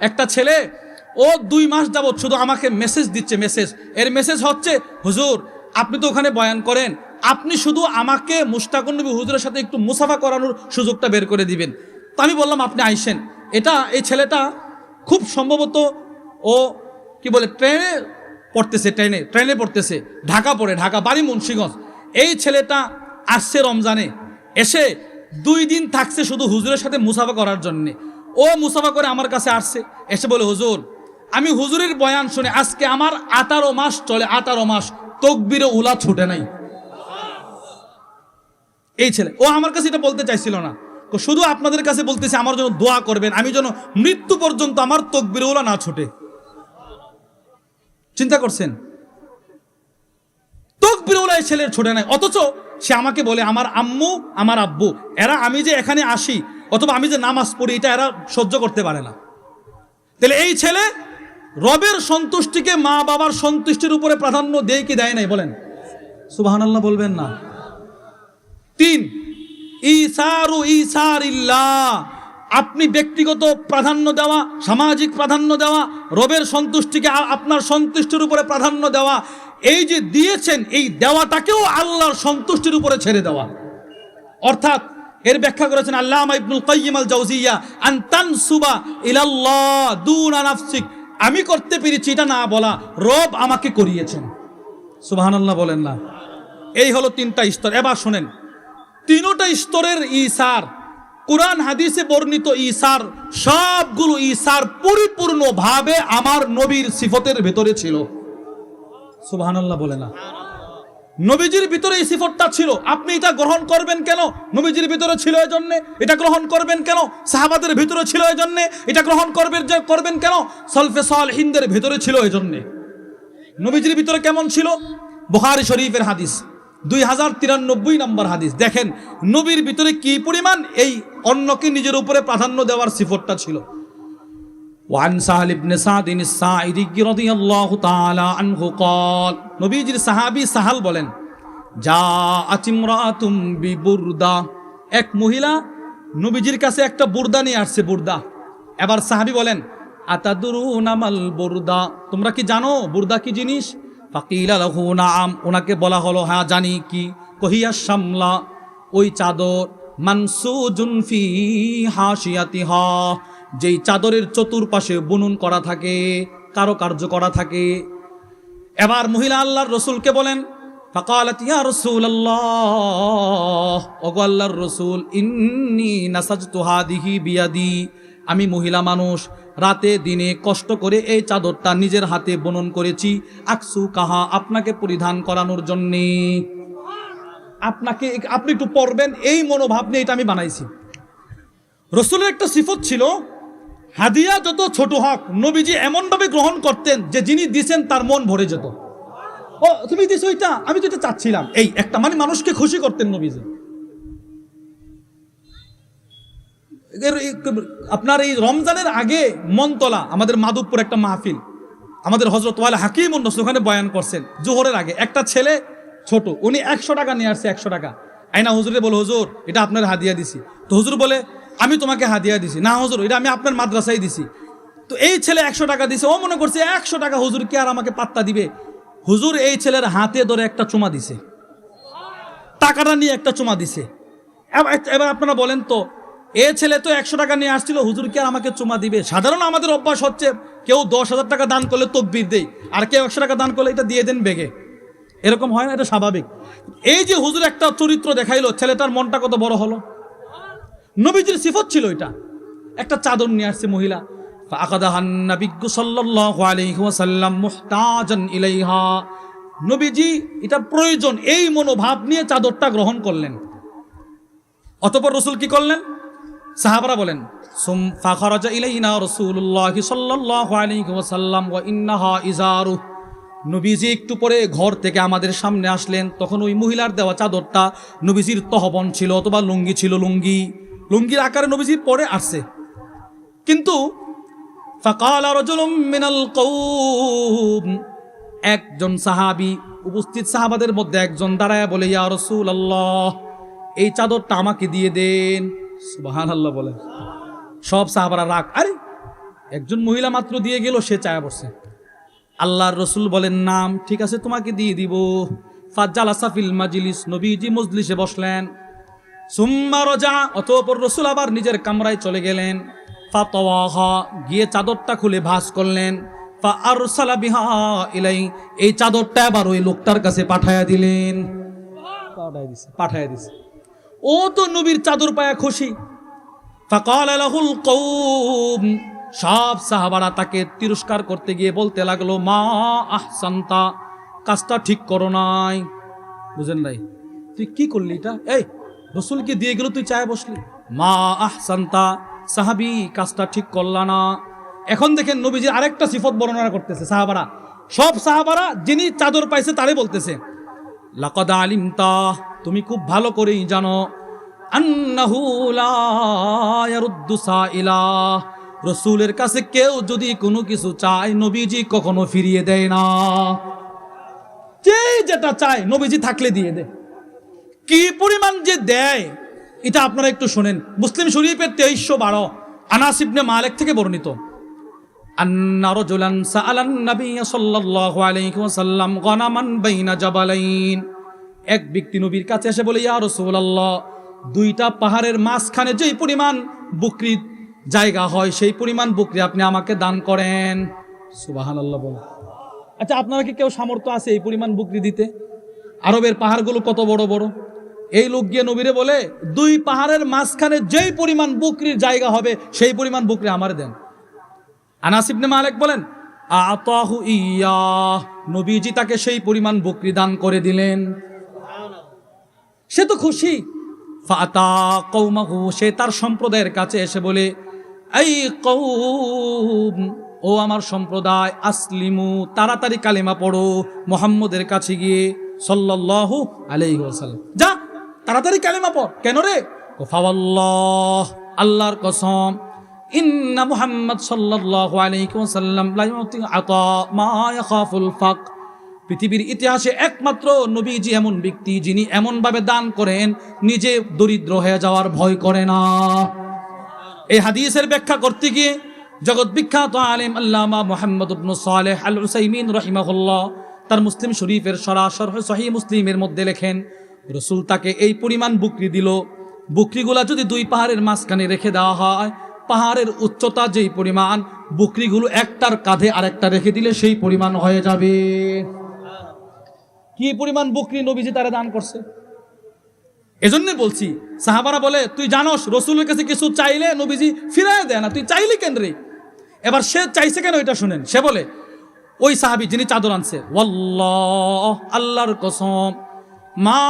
একটা ছেলে, ও দুই মাস যাবৎ শুধু আমাকে মেসেজ দিচ্ছে মেসেজ এর মেসেজ হচ্ছে, হুজুর, আপনি তো ওখানে বয়ান করেন। আপনি শুধু আমাকে মুস্তাকুন নবী হুজুরের সাথে একটু মুসাফা করানোর সুযোগটা বের করে দিবেন। তো আমি বললাম, আপনি আইসেন। এটা, এই ছেলেটা খুব সম্ভবত ও, কি বলে, ট্রেনে পড়তেছে, ট্রেনে ট্রেনে পড়তেছে। ঢাকা পড়ে, ঢাকা, বাড়ি মুন্সিগঞ্জ। এই ছেলেটা আসছে রমজানে। এসে দুই দিন থাকছে শুধু হুজুরের সাথে মুসাফা করার জন্যে। ও মুসাফা করে আমার কাছে আসছে। এসে বলে, হুজুর, আমি হুজুরের বয়ান শুনে আজকে আমার আঠারো মাস চলে, আঠারো মাস তকবিরে উলা ছুটে নাই। এই ছেলে, ও আমার কাছে এটা বলতে চাইছিল না। শুধু আপনাদের কাছে বলতেছে, আমার জন্য দোয়া করবেন, আমি যেন মৃত্যু পর্যন্ত আমার তকবিরে উলা না ছুটে। চিন্তা করছেন? তকবিরে উলা এই ছেলের ছোটে নাই, অথচ সে আমাকে বলে, আমার আম্মু, আমার আব্বু, এরা আমি যে এখানে আসি অথবা আমি যে নামাজ পড়ি, এটা এরা সহ্য করতে পারে না। তাহলে এই ছেলে রবের সন্তুষ্টিকে মা বাবার সন্তুষ্টির উপরে প্রাধান্য দেয় কি দেয় নাই বলেন? সুবাহান্লাহ বলবেন না। তিন ইসারু ইসার আপনি ব্যক্তিগত প্রাধান্য দেওয়া, সামাজিক প্রাধান্য দেওয়া, রবের সন্তুষ্টিকে আপনার সন্তুষ্টির উপরে প্রাধান্য দেওয়া, এই যে দিয়েছেন, এই দেওয়াটাকেও আল্লাহর সন্তুষ্টির উপরে ছেড়ে দেওয়া। অর্থাৎ এর ব্যাখ্যা করেছেন আল্লামা ইবনুল কাইয়িম আল জাওজিয়া আন তানসুবা ইলাল্লাহ দুনা নাফসিক। আমি করতে পেরেছি, এটা না বলা, রব আমাকে করিয়েছেন। সুবহানাল্লাহ বলেন না। এই হলো তিনটা স্তর। এবার শোনেন, তিনোটা স্তরের ইসার কোরআন হাদিসে বর্ণিত ইসার সবগুলো ইসার পরিপূর্ণভাবে আমার নবীর সিফতের ভেতরে ছিল। সুবহানাল্লাহ বলে না। নবীজির ভিতরে এই সিফতটা ছিল। আপনি এটা গ্রহণ করবেন কেন? নবীজির ভিতরে ছিল এই জন্যে এটা গ্রহণ করবেন কেন? সাহাবাদের ভিতরে ছিল এই জন্যে এটা গ্রহণ করবেন যে করবেন কেন? সলফে সল হিন্দের ভিতরে ছিল এই জন্যে নবীজির ভিতরে কেমন ছিল? বুখারী শরীফের হাদিস। দুই হাজার তিরানব্বই নম্বর হাদিস। দেখেন, নবীর ভিতরে কি পরিমাণ এই অন্যকে নিজের উপরে প্রাধান্য দেওয়ার সিফতটা ছিল। وعن سهل بن سعد الساعدي رضي الله تعالى عنه قال নবীজির সাহাবী সাহাল বলেন যা আচিমরাতুম বিবুরদা এক মহিলা নবীজির কাছে একটা বুরদা নিয়ে আসছে বুরদা এবার সাহাবী বলেন আতাদুরু নামাল বুরদা তোমরা কি জানো বুরদা কি জিনিস ফাকিলা লাহু নাম ওনাকে বলা হলো হ্যাঁ জানি কি কহিয়া সামলা ওই চাদর মানসুজুন ফি হাসিয়াতিহা যেই চাদরের চতুর্পাশে বুনুন করা থাকে কারও কার্য করা থাকে। এবার মহিলা আল্লাহর রসুলকে বলেন, ফাকালাত ইয়া রাসূলুল্লাহ ওগো আল্লাহর রসুল, ইন্নী নাসাজতু হাদিহি বিয়াদি আমি মহিলা মানুষ, রাতে দিনে কষ্ট করে এই চাদরটা নিজের হাতে বুনন করেছি, আকসু কাহা আপনাকে পরিধান করানোর জন্যে। আপনাকে, আপনি একটু পড়বেন এই মনোভাব নিয়ে এটা আমি বানাইছি। রসুলের একটা সিফত ছিল হাদিয়া যত ছোট হক, নবীজি এমনভাবে গ্রহণ করতেন যে যিনি দিছেন তার মন ভরে যেত। ও, তুমি দিছো ওইটা আমি তো এটা চাচ্ছিলাম। এই, একটা মানে মানুষকে খুশি করতেন নবীজি। আপনার এই রমজানের আগে মনতলা, আমাদের মাধবপুর একটা মাহফিল। আমাদের হজরত ওয়ালা হাকিম ওখানে বয়ান করছেন, জোহরের আগে। একটা ছেলে ছোট, উনি একশো টাকা নিয়ে আসছে, একশো টাকা। আইনা হুজুরে বলে, হুজুর, এটা আপনার হাদিয়া দিছি। তো হুজুর বলে আমি তোমাকে হাদিয়া দিছি, না হুজুর, এটা আমি আপনার মাদ্রাসায় দিছি। তো এই ছেলে একশো টাকা দিছে, ও মনে করছে একশো টাকা হুজুর কি আর আমাকে পাত্তা দিবে? হুজুর, এই ছেলের হাতে ধরে একটা চুমা দিছে। টাকাটা নিয়ে একটা চুমা দিছে। এবার আপনারা বলেন তো, এ ছেলে তো একশো টাকা নিয়ে আসছিল, হুজুর কি আর আমাকে চুমা দিবে? সাধারণ আমাদের অভ্যাস হচ্ছে, কেউ দশ হাজার টাকা দান করলে তকবির দেই আর কেউ একশো টাকা দান করলে এটা দিয়ে দেন বেগে। এরকম হয় না? এটা স্বাভাবিক। এই যে হুজুর একটা চরিত্র দেখাইলো, ছেলেটার মনটা কত বড় হলো? নবীজির সিফত ছিল এটা। একটা চাদর নিয়ে আসছে মহিলা। নবীজি, এটা প্রয়োজন, এই মনোভাব নিয়ে চাদরটা গ্রহণ করলেন। অতপর রসুল কি করলেন? সাহাবরা বলেন নবীজি একটু পরে ঘর থেকে আমাদের সামনে আসলেন। তখন ওই মহিলার দেওয়া চাদরটা নবীজির তহবন ছিল অথবা লুঙ্গি ছিল লুঙ্গি। লুঙ্গির আকারে নবীজির পরে আসছে। কিন্তু একজন সাহাবি, উপস্থিত সাহাবাদের মধ্যে একজন দাঁড়ায় বলে, ইয়া রসুল আল্লাহ এই চাদরটা আমাকে দিয়ে দেন। সুবহানাল্লাহ বলে। সব সাহাবারা রাগ, আরে, একজন মহিলা মাত্র দিয়ে গেল, সে চায়া বসছে আল্লাহর রসুল বলেন, নাম ঠিক আছে, তোমাকে দিয়ে দিব। ফাজ্জাল আসাফিল মাজলিস, নবীজি মজলিসে বসলেন। সুম্মা রজা, অতঃপর রসুল আবার নিজের কামরায় চলে গেলেন। ফাতওয়াহা গিয়ে চাদরটা খুলে ভাস করলেন। ফা আরসালা বিহা ইলাই, এই চাদরটা আবার ওই লোকটার কাছে পাঠায়া দিলেন। পাঠায় দিছে। ও তো নবীর চাদর পায়া খুশি। লাহুল সব সাহাবারা তাকে তিরস্কার করতে গিয়ে বলতে লাগল, মা আহসান্তা, কাজটা ঠিক করো নাই। বুঝেন নাই? তুই কি করলি এটা? এই রসুলকে দিয়ে গেল, তুই চায় বসলি। মা আহসান্তা, সাহাবি কাজটা ঠিক করলা না। এখন দেখেন নবীজির আরেকটা সিফত বর্ণনা করতেছে সাহাবারা। সব সাহাবারা যিনি চাদর পাইছে তারে বলতেছে, লাকদ আলিমতা, তুমি খুব ভালো করেই জানো রসুলের কাছে কেউ যদি কোনো কিছু চায়, নবীজি কখনো ফিরিয়ে দেয় না। যে যেটা চায়, নবীজি থাকলে দিয়ে দেয়। কি পরিমাণ যে দেয়, এটা আপনারা একটু শোনেন। মুসলিম শরীফের তেইশশো বারো আনাসিবনে মালেক থেকে বর্ণিত। রজুলান সাআলান নবী সাল্লাল্লাহু আলাইহি ওয়াসাল্লাম গনামান বাইনা জাবালাইন। এক ব্যক্তি নবীর কাছে এসে বলে, ইয়া রাসূলুল্লাহ, দুইটা পাহাড়ের মাঝখানে যেই পরিমাণ বকরি জায়গা হয়, সেই পরিমাণ বকরি আপনি আমাকে দান করেন। সুবহানাল্লাহ বলে আচ্ছা আপনারা কি কেউ সামর্থ্য আছে এই পরিমাণ বকরি দিতে? আরবের পাহাড়গুলো কত বড় বড়? এই লোক গিয়ে নবীরে বলে, দুই পাহাড়ের মাঝখানে যেই পরিমাণ বকরির জায়গা হবে, সেই পরিমাণ বকরি আমার দেন। আনাসিবনে মালিক বলেন, আতাহু ইয়া। নবীজি তাকে সেই পরিমাণ বকরি দান করে দিলেন। সে তো খুশি। ফাতা কৌমাহু, সে তার সম্প্রদায়ের কাছে এসে বলে, এই কৌম, ও আমার সম্প্রদায়, আসলিমু, তাড়াতাড়ি কালিমা পড়ো, মোহাম্মদের কাছে গিয়ে সাল্লাল্লাহু আলাইহি যা তাড়াতাড়ি কালিমা পড়। কেন রে? কোফাওয়াল্লাহ আল্লাহর কসম। ইন্না মুহাম্মদ সাল্লাল্লাহু আলাইহি ওয়াসাল্লাম লা ইউতি আতা মা ইয়াখাফুল ফাক। পৃথিবীর ইতিহাসে একমাত্র নবীজি এমন ব্যক্তি যিনি এমনভাবে দান করেন, নিজে দরিদ্র হয়ে যাওয়ার ভয় করে না। এই হাদিসের ব্যাখ্যা করতে গিয়ে জগৎ বিখ্যাত আলেম আল্লামা মোহাম্মদ ইবনু সালেহ আল হুসাইমিন রহিমাহুল্লাহ তার মুসলিম শরীফের সরাসর সহি মুসলিমের মধ্যে লেখেন রসুল তাকে এই পরিমাণ বুকরি দিল। বুকরিগুলা যদি দুই পাহাড়ের মাঝখানে রেখে দেওয়া হয়, পাহাড়ের উচ্চতা যেই পরিমাণ, বুকরিগুলো একটার কাঁধে আরেকটা রেখে দিলে সেই পরিমাণ হয়ে যাবে। কি পরিমাণ বুকরি নবীজি তারা দান করছে? এজন্য বলছি, সাহাবারা বলে, তুই জানোস, রসুলের কাছে কিছু চাইলে নবীজি ফিরাই দেয় না, তুই চাইলি কেন রে? এবার সে চাইছে কেন এটা শুনেন। সে বলে, ওই সাহাবি যিনি চাদর আনছে আল্লাহর কসম। মা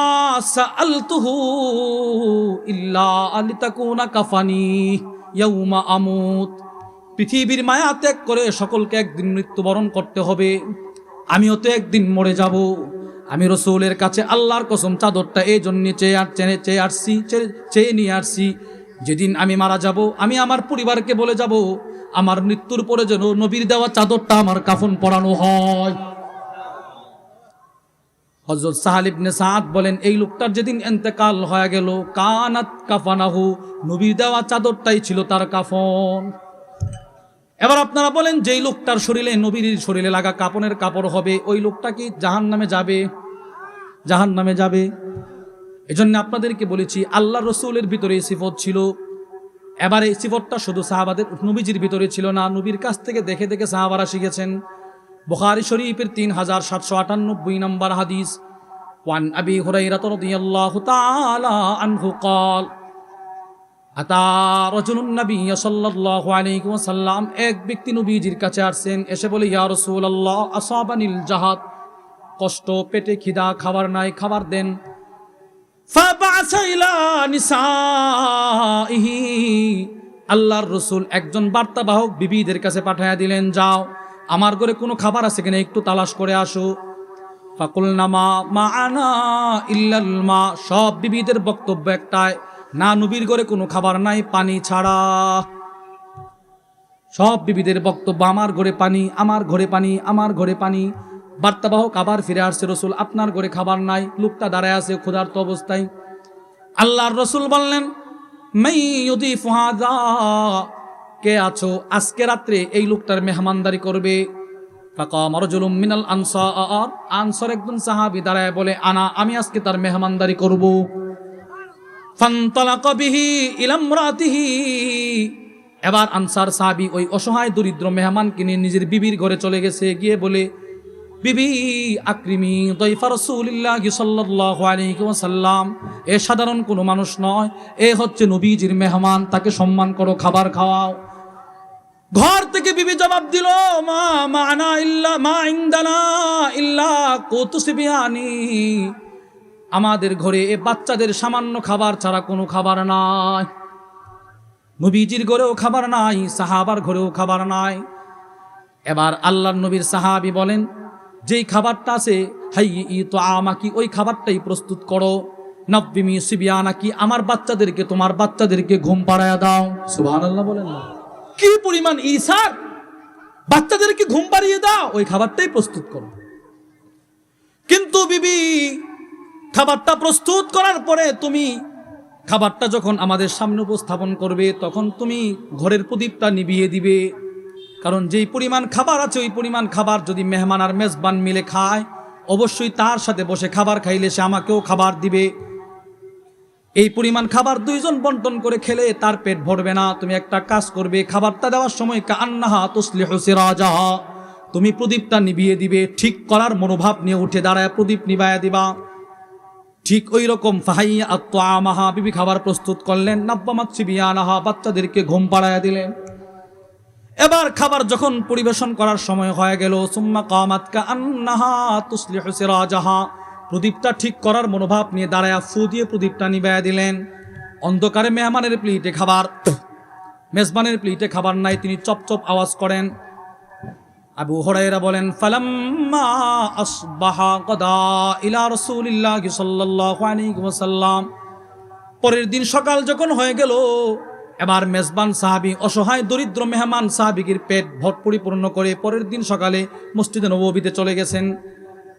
কাফানি ইয়াউমা পৃথিবীর মায়া ত্যাগ করে সকলকে একদিন মৃত্যুবরণ করতে হবে। আমিও তো একদিন মরে যাব। আমি রসুলের কাছে আল্লাহর কসম চাদরটা এই জন্য চেয়ে আর চেয়ে চেয়ে আসছি চেয়ে নিয়ে আসছি। যেদিন আমি মারা যাব, আমি আমার পরিবারকে বলে যাব, আমার মৃত্যুর পরে যেন নবীর দেওয়া চাদরটা আমার কাফন পরানো হয়। হজরত সাহাল ইবনে সাদ বলেন, এই লোকটার যেদিন এন্তেকাল হয়ে গেল, কানাত কাফানাহু। নবীর দেওয়া চাদরটাই ছিল তার কাফন। এবার আপনারা বলেন, যেই লোকটার শরীরে, নবীর শরীরে লাগা কাপনের কাপড় হবে, ওই লোকটা কি জাহান নামে যাবে? জাহান নামে যাবে। এজন্য আপনাদেরকে বলেছি আল্লাহ রসুলের ভিতরে এই সিফত ছিল। এবার এই সিফতটা শুধু সাহাবাদের নবীজির ভিতরে ছিল না, নবীর কাছ থেকে দেখে দেখে সাহাবারা শিখেছেন। বুখারী শরীফের তিন হাজার সাতশো আটানব্বই নম্বর হাদিস ওয়ান আবি হুরাইরা রাদিয়াল্লাহু তাআলা আনহু قال আতা রজুলুন নবী সাল্লাল্লাহু আলাইহি ওয়াসাল্লাম এক ব্যক্তি নবীজির কাছে আসছেন এসে বলে ইয়া রাসূলুল্লাহ আসাবানিল জাহাদ কষ্ট পেটে খিদা খাবার নাই খাবার দেন ফাবাসা ইলা নিসাইহি আল্লাহর রসুল একজন বার্তাবাহক বিবিদের কাছে পাঠায়া দিলেন যাও আমার ঘরে কোনো খাবার আছে কিনা একটু তালাশ করে আসো। ফাকুল নামা মা আনা ইল্লাল মা, সব বিবিদের বক্তব্য একটাই, না নবীর ঘরে কোনো খাবার নাই, পানি ছাড়া। সব বিবিদের বক্তব্য, আমার ঘরে পানি, আমার ঘরে পানি, আমার ঘরে পানি। বার্তাবাহক আবার ফিরে আসছে রসুল, আপনার ঘরে খাবার নাই, লোকটা দাঁড়ায় আছে ক্ষুধার্ত অবস্থায়। আল্লাহর রসুল বললেন মাই ইউদিফু হাযা কে আছো? আজকে রাত্রে এই লোকটার মেহমানদারি করবে। মিনাল বলে, আনা, আমি আজকে মেহমানদারি এবার আনসার সাহাবি ওই অসহায় দরিদ্র মেহমানকে নিয়ে নিজের বিবির ঘরে চলে গেছে। গিয়ে বলে বিবি আকরিমি দইফা রাসূলিল্লাহ সাল্লাল্লাহু আলাইহি ওয়াসাল্লাম। এ সাধারণ কোনো মানুষ নয়, এ হচ্ছে নবীজির মেহমান, তাকে সম্মান করো, খাবার খাওয়াও। ঘর থেকে বিবি জবাব দিল, মা মানা ইল্লা, মা ইন্দানা ইল্লা কৌতুসিবিয়ানি আমাদের ঘরে এ বাচ্চাদের সামান্য খাবার ছাড়া কোনো খাবার নাই। নবীজির ঘরেও খাবার নাই, সাহাবার ঘরেও খাবার নাই। এবার আল্লাহর নবীর সাহাবি বলেন যেই খাবারটা আছে হাই ই তো আমাকি ওই খাবারটাই প্রস্তুত করো। নব্বিমি সিবিয়ানা কি আমার বাচ্চাদেরকে, তোমার বাচ্চাদেরকে ঘুম পাড়ায়া দাও। সুবহানাল্লাহ বলেন না। কি পরিমাণ ইসার? বাচ্চাদেরকে ঘুম পাড়িয়ে দাও, ওই খাবারটাই প্রস্তুত করো। কিন্তু বিবি, খাবারটা প্রস্তুত করার পরে তুমি খাবারটা যখন আমাদের সামনে উপস্থাপন করবে, তখন তুমি ঘরের প্রদীপটা নিভিয়ে দিবে। কারণ যেই পরিমাণ খাবার আছে, ওই পরিমাণ খাবার যদি মেহমান আর মেজবান মিলে খায়, অবশ্যই তার সাথে বসে খাবার খাইলে সে আমাকেও খাবার দিবে। এই পরিমাণ খাবার দুইজন বন্টন করে খেলে তার পেট ভরবে না। তুমি একটা কাজ করবে, খাবারটা দেওয়ার সময় কান্নাহা তসলি রাজাহা তুমি প্রদীপটা নিভিয়ে দিবে, ঠিক করার মনোভাব নিয়ে উঠে দাঁড়ায়, প্রদীপ নিভায়া দিবা। ঠিক ওই রকম ফাহাইয়া আত্মামাহা বিবি খাবার প্রস্তুত করলেন নাব্বামাচ্ছি বিয়ানাহা বাচ্চাদেরকে ঘুম পাড়াইয়া দিলেন। এবার খাবার যখন পরিবেশন করার সময় হয়ে গেল, সুম্মা কামাতকা আন্নাহা তুসলিহ সিরাজাহা। প্রদীপটা ঠিক করার মনোভাব নিয়ে দাঁড়ায় ফু দিয়ে প্রদীপটা নিবাইয়া দিলেন। অন্ধকারে মেহমানের প্লেটে খাবার, মেজবানের প্লেটে খাবার নাই, তিনি চপ চপ আওয়াজ করেন। আবু হরাইরা বলেন, ফালাম্মা আসবাহা কদা ইলা রাসূলিল্লাহ সাল্লাল্লাহু আলাইহি ওয়াসাল্লাম। পরের দিন সকাল যখন হয়ে গেল এবার মেজবান সাহাবি অসহায়, দরিদ্র, মেহমান সাহাবিগির পেট ভট পরিপূর্ণ করে পরের দিন সকালে মসজিদে নববীতে চলে গেছেন।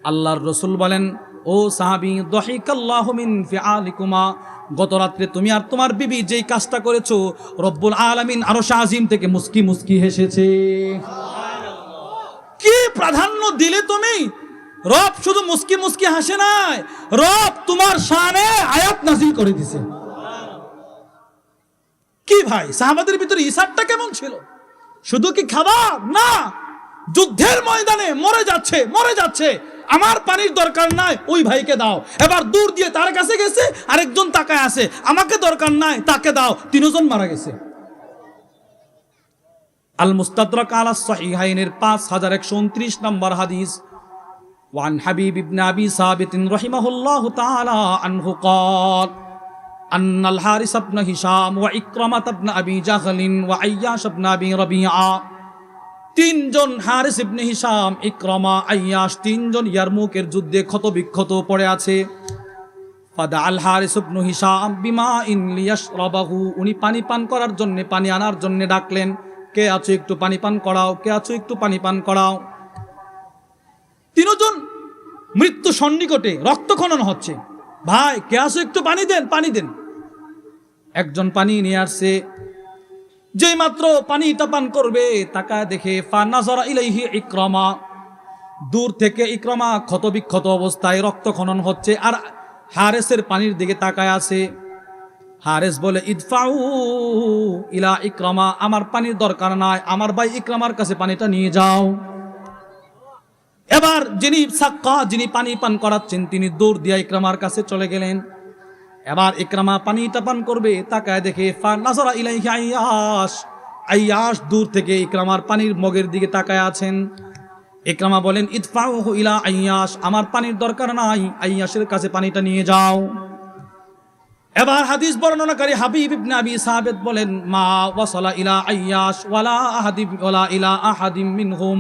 আল্লাহর রসুল বলেন, ও সাহাবি দহিকাল্লাহমিন ফিআলিকুমা। গত রাত্রে তুমি আর তোমার বিবি যেই কাজটা করেছ, রব্বুল আলামিন আরও শাহজিম থেকে মুস্কি মুস্কি হেসেছে। কি প্রাধান্য দিলে তুমি? রব শুধু মুস্কি মুস্কি হাসে নাই, রব তোমার শানে আয়াত নাজিল করে দিছে। কি ভাই সাহাবাদের ভিতরে ইসারটা কেমন ছিল শুধু কি খাবার না যুদ্ধের ময়দানে মরে যাচ্ছে মরে যাচ্ছে আমার পানির দরকার নাই ওই ভাইকে দাও এবার দূর দিয়ে তার কাছে গেছে আরেকজন তাকায় আছে আমাকে দরকার নাই তাকে দাও তিনজন মারা গেছে আল মুস্তাদরাক আলা সহিহাইনের পাঁচ হাজার একশো উনত্রিশ নম্বর হাদিস وعن حبيب بن أبي ثابت رحمه الله تعالى عنه قال أن الحارث بن هشام وإكرمة بن أبي جهل وعياش بن أبي ربيعة তিনজন হারিস ইবনে হিসাম ইকরামা আইয়াস তিনজন ইয়ারমুকের যুদ্ধে ক্ষত বিক্ষত পড়ে আছে ফাদা আল হারিস ইবনু হিসাম বিমা ইন লিয়াশরাবাহু উনি পানি পান করার জন্য পানি আনার জন্য ডাকলেন কে আছো একটু পানি পান করাও কে আছো একটু পানি পান করাও তিনজন মৃত্যু সন্নিকটে রক্তখনন হচ্ছে ভাই, কে আছো একটু পানি দেন পানি দেন। একজন পানি নিয়ে আসছে। যেই মাত্র পানিটা পান করবে, তাকায় দেখে ফানাজরা ইলাইহি ইকরামা। দূর থেকে ইকরামা ক্ষতবিক্ষত অবস্থায় রক্ত খনন হচ্ছে আর হারেসের পানির দিকে তাকায় আছে। হারেস বলে, ইদফাউ ইলা ইকরামা, আমার পানির দরকার নাই। আমার ভাই ইকরামার কাছে পানিটা নিয়ে যাও। এবার যিনি সাক্কা, যিনি পানি পান করাচ্ছেন, তিনি দৌড় দিয়া ইকরামার কাছে চলে গেলেন। এবার ইকরামা পানিটা পান করবে, তাকায় দেখে আইয়াস আইয়াস দূর থেকে ইকরামার পানির মগের দিকে তাকায় আছেন। ইকরামা বলেন, ইদফাউহু ইলা আইয়াস আমার পানির দরকার নাই আইয়াসের কাছে পানিটা নিয়ে যাও। এবার হাদিস বর্ণনাকারী হাবিব ইবনে আবি বলেন, মা ওয়াসালা ইলা আইয়াস ওয়ালা আহাদিম ওয়ালা ইলা আহাদিম মিনহুম।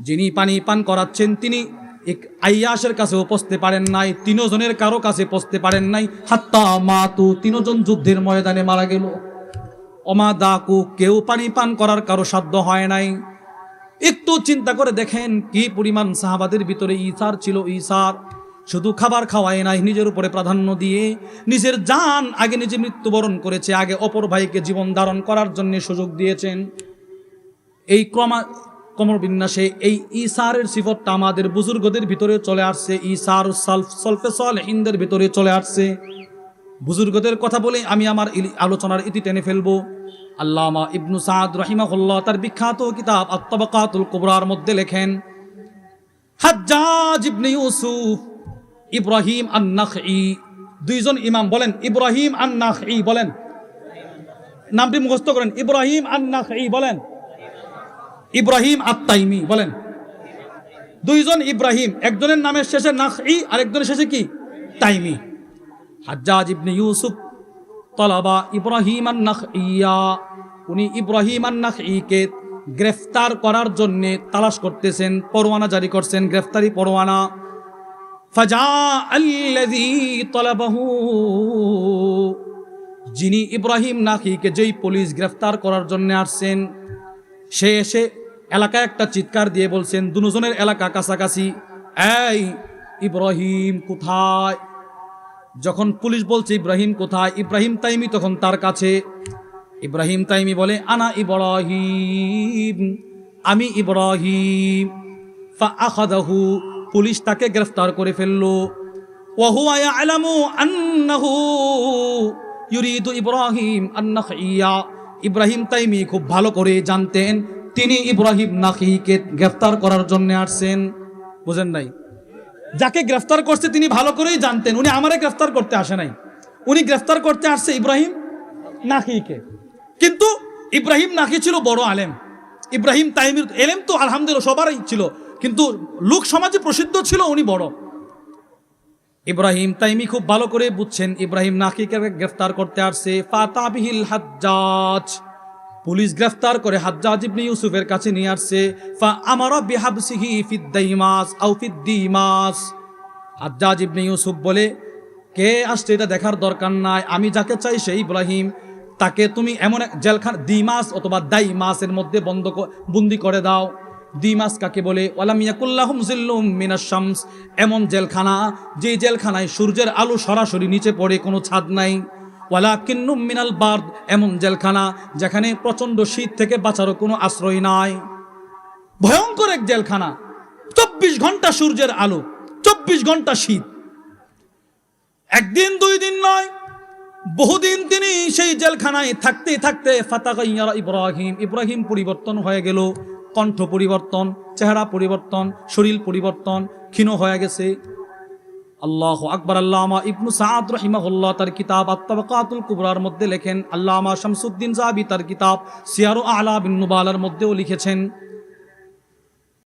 যিনি পানি পান করাচ্ছেন, তিনি এক আইয়াসের কাছেও পৌঁছতে পারেন নাই, তিনজনের কারও কাছে পৌঁছতে পারেন নাই। হাত্তা মাতু, তিনজন যুদ্ধের ময়দানে মারা গেল। অমা দাকু, কেউ পানি পান করার কারও সাধ্য হয় নাই। একটু চিন্তা করে দেখেন কি পরিমাণ সাহাবাদের ভিতরে ইসার ছিল ইসার। শুধু খাবার খাওয়ায় নাই, নিজের উপরে প্রাধান্য দিয়ে, নিজের জান আগে নিজে মৃত্যুবরণ করেছে, আগে অপর ভাইকে জীবন ধারণ করার জন্য সুযোগ দিয়েছেন। এই ক্রমা কমরবিন্যাসে এই ইসারের সিফতটা আমাদের বুজুর্গদের ভিতরে চলে আসছে ইসার সালফ সলফে সল হিন্দের ভিতরে চলে আসছে। বুজুর্গদের কথা বলে আমি আমার আলোচনার ইতি টেনে ফেলব। আল্লামা ইবনু সাদ রহিমাহুল্লাহ তার বিখ্যাত কিতাব আত্মবাকাতুল কুবরার মধ্যে লেখেন, হাজ্জাজ ইবনে ইউসুফ ইব্রাহিম আন্নাখই দুইজন ইমাম বলেন, ইব্রাহিম আন্নাখই বলেন। নামটি মুখস্থ করেন, ইব্রাহিম আন্নাখই বলেন। ইব্রাহিম আত্মাইমি বলেন। দুইজন ইব্রাহিম, একজনের নামের শেষে নাখই আর একজনের শেষে কি? তাইমি। হাজ্জাজ ইবনে ইউসুফ তলাবা ইব্রাহিম আর নাখ ইয়া উনি ইব্রাহিম আন্নাখিকে গ্রেফতার করার জন্য তালাশ করতেছেন, পরোয়ানা জারি করছেন, গ্রেফতারি পরোয়ানা। ফাজা আল্লাযী তলাবাহু, যিনি ইব্রাহিম নাখিকে যেই পুলিশ গ্রেফতার করার জন্য আসছেন, সে এসে এলাকায় একটা চিৎকার দিয়ে বলছেন, দুজনের এলাকা কাছাকাছি। এই ইব্রাহিম কোথায়? যখন পুলিশ বলছে, ইব্রাহিম কোথায়? ইব্রাহিম তাইমি তখন তার কাছে। ইব্রাহিম তাইমি বলে, আনা ইব্রাহিম, আমি ইব্রাহিম। ফা আখাদাহু পুলিশ তাকে গ্রেফতার করে ফেলল। ওয়াহুয়া ইয়ালামু আন্নাহু ইউরিদু ইব্রাহিম ইব্রাহিম তাইমি খুব ভালো করে জানতেন তিনি ইব্রাহিম নাখিকে গ্রেফতার করার জন্য আসছেন। বুঝেন নাই? যাকে গ্রেফতার করছে তিনি ভালো করেই জানতেন, উনি আমারে গ্রেফতার করতে আসে নাই। উনি গ্রেফতার করতে আসছে ইব্রাহিম নাকিকে। কিন্তু ইব্রাহিম নাকি ছিল বড় আলেম। ইব্রাহিম তাইমির এলেম তো আলহামদুলিল্লাহ সবারই ছিল, কিন্তু লোক সমাজে প্রসিদ্ধ ছিল উনি বড়। ইব্রাহিম তাইমি খুব ভালো করে বুঝছেন, ইব্রাহিম নাকিকে গ্রেফতার করতে আসছে। ফাতাবিহিল হাজ্জাজ। পুলিশ গ্রেফতার করে হাজ্জাজ ইউসুফের কাছে নিয়ে আসছে, ফা আমারা বিহাবসিহি ফিদ্দাইমাস আও ফিদ্দিমাস হাজ্জাজ ইউসুফ বলে, কে আসছে এটা দেখার দরকার নাই, আমি যাকে চাই সেই ইব্রাহিম, তাকে তুমি এমন এক জেলখানা দিমাস অথবা দাই মাসের মধ্যে বন্ধ বন্দি করে দাও। দিমাস কাকে বলে? ওয়ালামিয়াকুল্লাহুম জিল্লুম মিনাস শামস। এমন জেলখানা যে জেলখানায় সূর্যের আলো সরাসরি নিচে পড়ে, কোনো ছাদ নাই। ওয়ালা কিন্নুম মিনাল বার্দ, এমন জেলখানা যেখানে প্রচণ্ড শীত থেকে বাঁচারও কোনো আশ্রয় নাই। ভয়ঙ্কর এক জেলখানা, চব্বিশ ঘণ্টা সূর্যের আলো, চব্বিশ ঘণ্টা শীত। একদিন, দুই দিন নয়, বহুদিন তিনি সেই জেলখানায় থাকতে থাকতে ফাতাগাইয়ারা ইব্রাহিম ইব্রাহিম পরিবর্তন হয়ে গেল, কণ্ঠ পরিবর্তন, চেহারা পরিবর্তন, শরীর পরিবর্তন, ক্ষীণ হয়ে গেছে। আল্লাহ আকবর, আল্লামা ইবনু সাদ রহিমাহুল্লাহ তার কিতাব আত্মাবাকাতুল কুবরার মধ্যে লেখেন, আল্লামা শামসুদ্দিন জাবি তার কিতাব সিয়ারু আলা বিন নুবালার মধ্যেও লিখেছেন।